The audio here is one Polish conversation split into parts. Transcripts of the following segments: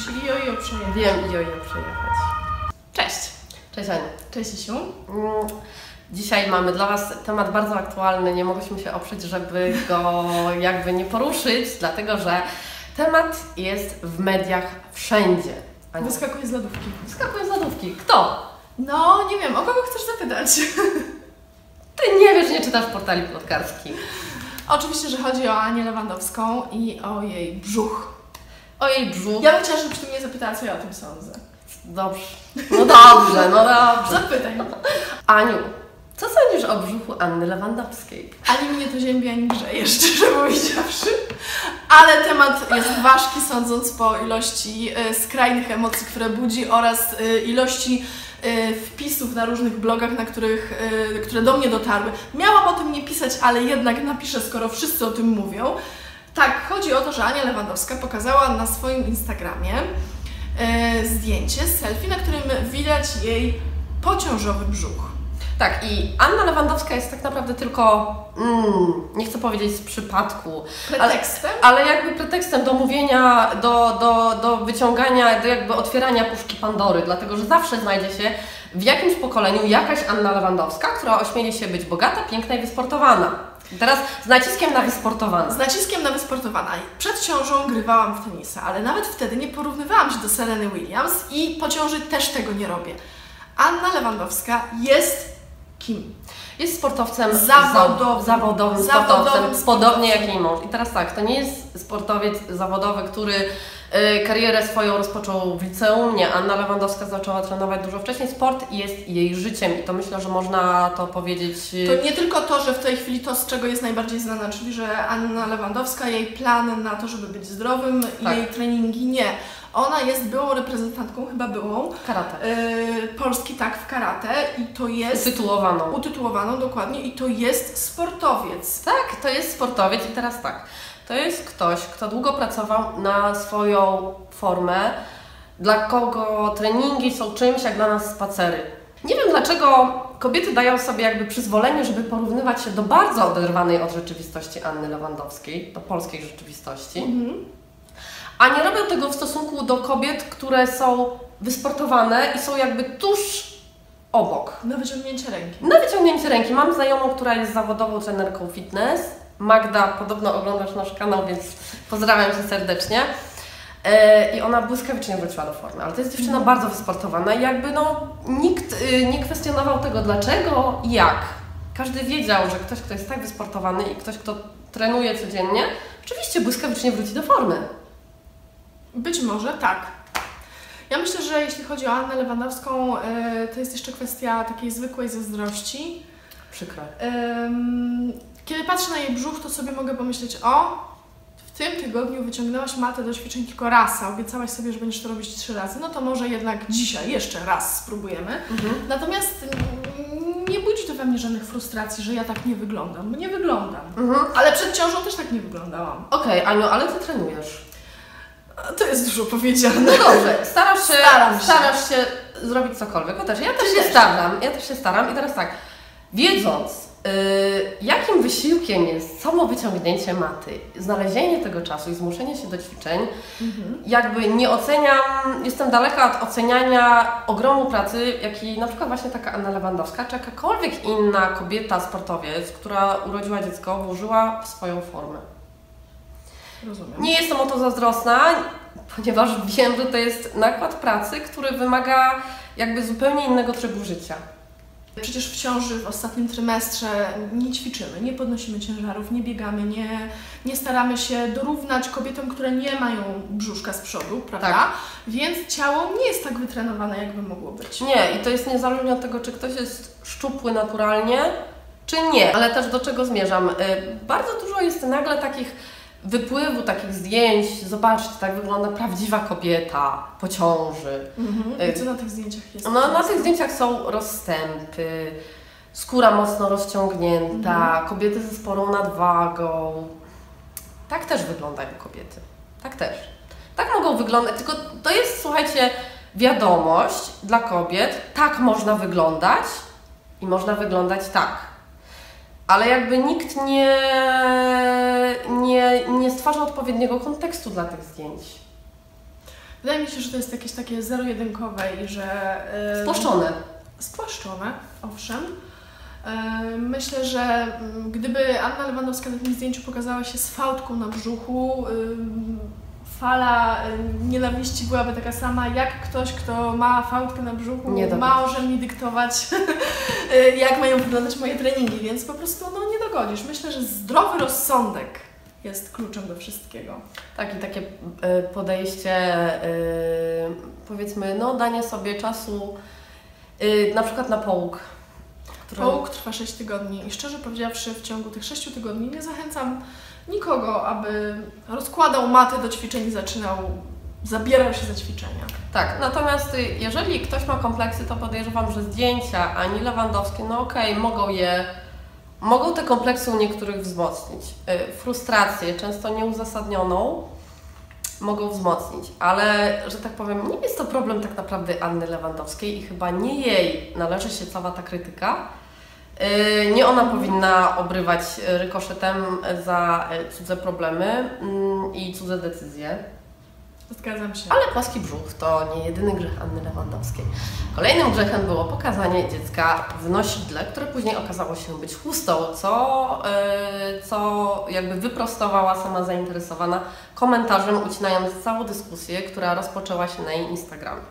musi i o i o przejechać. Wiem i o i przejechać. Cześć. Cześć Aniu. Cześć Isiu. Mm, Dzisiaj mamy dla Was temat bardzo aktualny. Nie mogłyśmy się oprzeć, żeby go jakby nie poruszyć, dlatego że temat jest w mediach wszędzie. Aniu, Wyskakuję z lodówki. Wyskakuje z lodówki. Kto? No, nie wiem, o kogo chcesz zapytać? Ty nie wiesz, nie czytasz portali plotkarskich. Oczywiście, że chodzi o Anię Lewandowską i o jej brzuch. O jej brzuch. Ja bym chciała, żebyś ty mnie zapytała, co ja o tym sądzę. Dobrze. No dobrze, no dobrze. Zapytaj. Aniu, co sądzisz o brzuchu Anny Lewandowskiej? Ani mnie to ziębi, ani grzeje, szczerze powiedziawszy. Ale temat jest ważki, sądząc po ilości e, skrajnych emocji, które budzi oraz e, ilości e, wpisów na różnych blogach, na których, e, które do mnie dotarły. Miałam o tym nie pisać, ale jednak napiszę, skoro wszyscy o tym mówią. Chodzi o to, że Ania Lewandowska pokazała na swoim Instagramie e, zdjęcie, selfie, na którym widać jej pociążowy brzuch. Tak, i Anna Lewandowska jest tak naprawdę tylko, mm, nie chcę powiedzieć z przypadku, Pretekstem? ale jakby pretekstem do mówienia, do, do, do wyciągania, do jakby otwierania puszki Pandory, dlatego że zawsze znajdzie się w jakimś pokoleniu jakaś Anna Lewandowska, która ośmieli się być bogata, piękna i wysportowana. Teraz z naciskiem na wysportowana. Z naciskiem na wysportowana. Przed ciążą grywałam w tenisa, ale nawet wtedy nie porównywałam się do Sereny Williams i po ciąży też tego nie robię. Anna Lewandowska jest kim? Jest sportowcem Zawodowym. za- zawodowym, Zawodowym sportowcem, podobnie jak jej mąż. I teraz tak, to nie jest sportowiec zawodowy, który karierę swoją rozpoczął w liceum. Nie, Anna Lewandowska zaczęła trenować dużo wcześniej. Sport jest jej życiem i to myślę, że można to powiedzieć. y, To nie tylko to, że w tej chwili to, z czego jest najbardziej znana, czyli że Anna Lewandowska, jej plan na to, żeby być zdrowym, Tak. jej treningi, nie. Ona jest byłą reprezentantką, chyba byłą, karate. yy, Polski tak w karate i to jest Utytułowaną. utytułowaną dokładnie i to jest sportowiec. Tak, to jest sportowiec i teraz tak. To jest ktoś, kto długo pracował na swoją formę, dla kogo treningi są czymś jak dla nas spacery. Nie wiem dlaczego kobiety dają sobie jakby przyzwolenie, żeby porównywać się do bardzo oderwanej od rzeczywistości Anny Lewandowskiej, do polskiej rzeczywistości, Mhm. a nie robią tego w stosunku do kobiet, które są wysportowane i są jakby tuż obok. Na wyciągnięcie ręki. Na wyciągnięcie ręki. Mam znajomą, która jest zawodową trenerką fitness. Magda, podobno oglądasz nasz kanał, więc pozdrawiam Cię serdecznie. E, I ona błyskawicznie wróciła do formy, ale to jest dziewczyna bardzo wysportowana i jakby no nikt y, nie kwestionował tego dlaczego i jak. Każdy wiedział, że ktoś, kto jest tak wysportowany i ktoś, kto trenuje codziennie, oczywiście błyskawicznie wróci do formy. Być może tak. Ja myślę, że jeśli chodzi o Annę Lewandowską, e, to jest jeszcze kwestia takiej zwykłej zazdrości. Przykro. Kiedy patrzę na jej brzuch, to sobie mogę pomyśleć, o, w tym tygodniu wyciągnęłaś matę do ćwiczeń tylko raz, a obiecałaś sobie, że będziesz to robić trzy razy, no to może jednak dzisiaj jeszcze raz spróbujemy. Mhm. Natomiast nie budzi to we mnie żadnych frustracji, że ja tak nie wyglądam, bo nie wyglądam. Mhm. Ale przed ciążą też tak nie wyglądałam. Okej, Aniu, ale Ty trenujesz. To jest dużo powiedziane. No dobrze, starasz się, Staram się. starasz się zrobić cokolwiek. Ja też, ja też się staram, ja też się staram i teraz tak, wiedząc jakim wysiłkiem jest samo wyciągnięcie maty, znalezienie tego czasu i zmuszenie się do ćwiczeń, Mhm. jakby nie oceniam, jestem daleka od oceniania ogromu pracy, jaki na przykład właśnie taka Anna Lewandowska, czy jakakolwiek inna kobieta, sportowiec, która urodziła dziecko, włożyła w swoją formę. Rozumiem. Nie jestem o to zazdrosna, ponieważ wiem, że to jest nakład pracy, który wymaga jakby zupełnie innego trybu życia. Przecież w ciąży w ostatnim trymestrze nie ćwiczymy, nie podnosimy ciężarów, nie biegamy, nie, nie staramy się dorównać kobietom, które nie mają brzuszka z przodu, prawda? Tak. Więc ciało nie jest tak wytrenowane, jakby mogło być. Nie, i to jest niezależnie od tego, czy ktoś jest szczupły naturalnie, czy nie. Ale też do czego zmierzam? Y, Bardzo dużo jest nagle takich wypływu, takich zdjęć. Zobaczcie, tak wygląda prawdziwa kobieta po ciąży. Mhm. I co na tych zdjęciach jest? No, na tych zdjęciach są rozstępy, skóra mocno rozciągnięta, kobiety ze sporą nadwagą. Tak też wyglądają kobiety. Tak też. Tak mogą wyglądać, tylko to jest, słuchajcie, wiadomość dla kobiet, tak można wyglądać i można wyglądać tak. Ale jakby nikt nie, nie, nie stwarza odpowiedniego kontekstu dla tych zdjęć. Wydaje mi się, że to jest jakieś takie zero-jedynkowe i że... Yy, Spłaszczone. Spłaszczone, owszem. Yy, Myślę, że mm, gdyby Anna Lewandowska na tym zdjęciu pokazała się z fałdką na brzuchu, yy, fala nienawiści byłaby taka sama, jak ktoś, kto ma fałdkę na brzuchu, Nie dogodzi. może mi dyktować, jak mają wyglądać moje treningi, więc po prostu no, nie dogodzisz. Myślę, że zdrowy rozsądek jest kluczem do wszystkiego. Tak, i takie e, podejście, e, powiedzmy, no danie sobie czasu na przykład na połóg. który- Połóg trwa 6 tygodni i szczerze powiedziawszy, w ciągu tych 6 tygodni nie zachęcam nikogo, aby rozkładał matę do ćwiczeń i zaczynał, zabierał się za ćwiczenia. Tak, natomiast jeżeli ktoś ma kompleksy, to podejrzewam, że zdjęcia Ani Lewandowskiej, no okej, mogą je, mogą te kompleksy u niektórych wzmocnić. Y, Frustrację, często nieuzasadnioną, mogą wzmocnić, ale, że tak powiem, nie jest to problem tak naprawdę Anny Lewandowskiej i chyba nie jej należy się cała ta krytyka. Y, Nie ona powinna obrywać y, rykoszetem za cudze problemy mm, i cudze decyzje. Zgadzam się. Ale płaski brzuch to nie jedyny grzech Anny Lewandowskiej. Kolejnym grzechem było pokazanie dziecka w nosidle, które później okazało się być chustą, co, yy, co jakby wyprostowała sama zainteresowana komentarzem, ucinając całą dyskusję, która rozpoczęła się na jej Instagramie.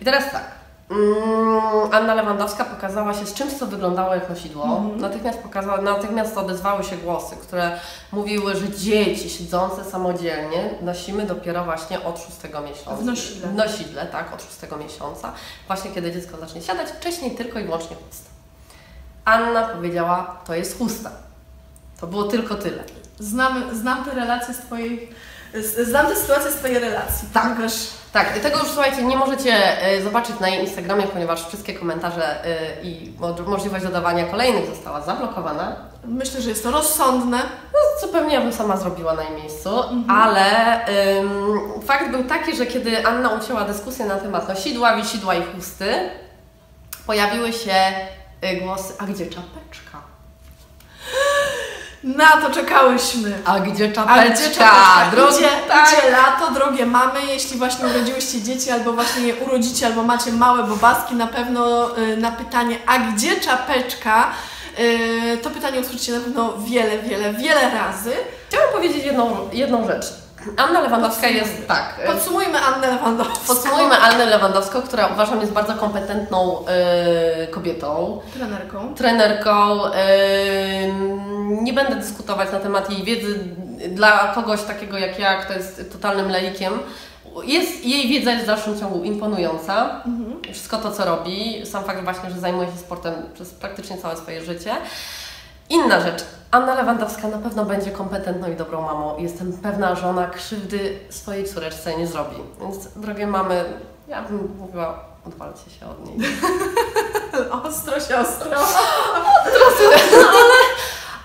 I teraz tak. Mm, Anna Lewandowska pokazała się z czymś, co wyglądało jak nosidło. Mhm. Natychmiast, pokazała, natychmiast odezwały się głosy, które mówiły, że dzieci siedzące samodzielnie nosimy dopiero właśnie od szóstego miesiąca. W nosidle. W nosidle, tak, od szóstego miesiąca. Właśnie kiedy dziecko zacznie siadać, wcześniej tylko i wyłącznie chusta. Anna powiedziała, to jest chusta. To było tylko tyle. Znam, znam te relacje z Twojej... Znam tę sytuację z Twojej relacji, Tak. ponieważ Tak, tego już słuchajcie, nie możecie e, zobaczyć na jej Instagramie, ponieważ wszystkie komentarze e, i mo- możliwość dodawania kolejnych została zablokowana. myślę, że jest to rozsądne. No, co pewnie ja bym sama zrobiła na jej miejscu, Mhm. ale ym, fakt był taki, że kiedy Anna ucięła dyskusję na temat nosidła, wisidła i chusty, pojawiły się y, głosy, a gdzie czapeczka? Na to czekałyśmy. A gdzie czapeczka? gdzie czapeczka? Drogi, idzie, tak. idzie lato, drogie mamy, jeśli właśnie urodziłyście dzieci, albo właśnie je urodzicie, albo macie małe bobaski, na pewno y, na pytanie, a gdzie czapeczka? Y, to pytanie usłyszycie na pewno wiele, wiele, wiele razy. Chciałam powiedzieć jedną, jedną rzecz. Anna Lewandowska jest, tak, y, Podsumujmy Annę Lewandowską. Podsumujmy Annę Lewandowską, która uważam jest bardzo kompetentną y, kobietą, Trenerką. trenerką. y, nie będę dyskutować na temat jej wiedzy dla kogoś takiego jak ja, kto jest totalnym laikiem. Jest, jej wiedza jest w dalszym ciągu imponująca. Mhm. Wszystko to, co robi, sam fakt właśnie, że zajmuje się sportem przez praktycznie całe swoje życie. Inna rzecz. Anna Lewandowska na pewno będzie kompetentną i dobrą mamą. Jestem pewna, że ona krzywdy swojej córeczce nie zrobi. Więc, drogie mamy, ja bym mówiła, odwalcie się od niej. Ostro siostro.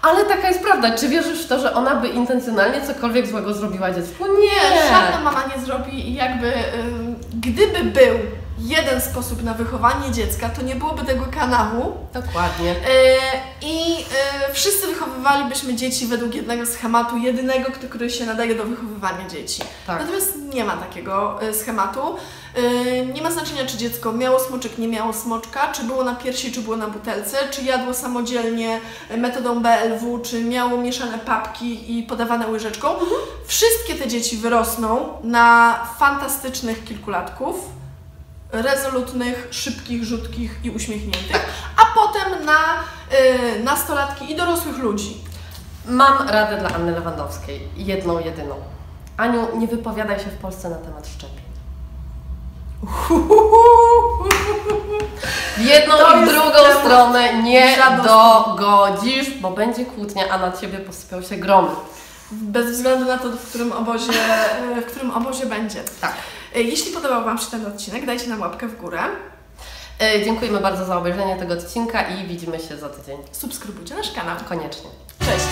Ale taka jest prawda. Czy wierzysz w to, że ona by intencjonalnie cokolwiek złego zrobiła dziecku? Nie, żadna mama nie zrobi i jakby ym, gdyby był jeden sposób na wychowanie dziecka, to nie byłoby tego kanału, Dokładnie. E, I e, wszyscy wychowywalibyśmy dzieci według jednego schematu, jedynego, który się nadaje do wychowywania dzieci. Tak. Natomiast nie ma takiego e, schematu. Nie ma znaczenia, czy dziecko miało smoczek, nie miało smoczka, czy było na piersi, czy było na butelce, czy jadło samodzielnie metodą BLW, czy miało mieszane papki i podawane łyżeczką. Wszystkie te dzieci wyrosną na fantastycznych kilkulatków rezolutnych, szybkich, rzutkich i uśmiechniętych, a potem na y, nastolatki i dorosłych ludzi. Mam radę dla Anny Lewandowskiej. Jedną, jedyną. Aniu, nie wypowiadaj się w Polsce na temat szczepień. W jedną To i w drugą stronę nie dogodzisz, bo będzie kłótnia, a na ciebie posypią się gromy. Bez względu na to, w którym obozie, y, w którym obozie będzie. Tak. Y, Jeśli podobał Wam się ten odcinek, dajcie nam łapkę w górę, E, Dziękujemy bardzo za obejrzenie tego odcinka i widzimy się za tydzień. subskrybujcie nasz kanał. Koniecznie. Cześć!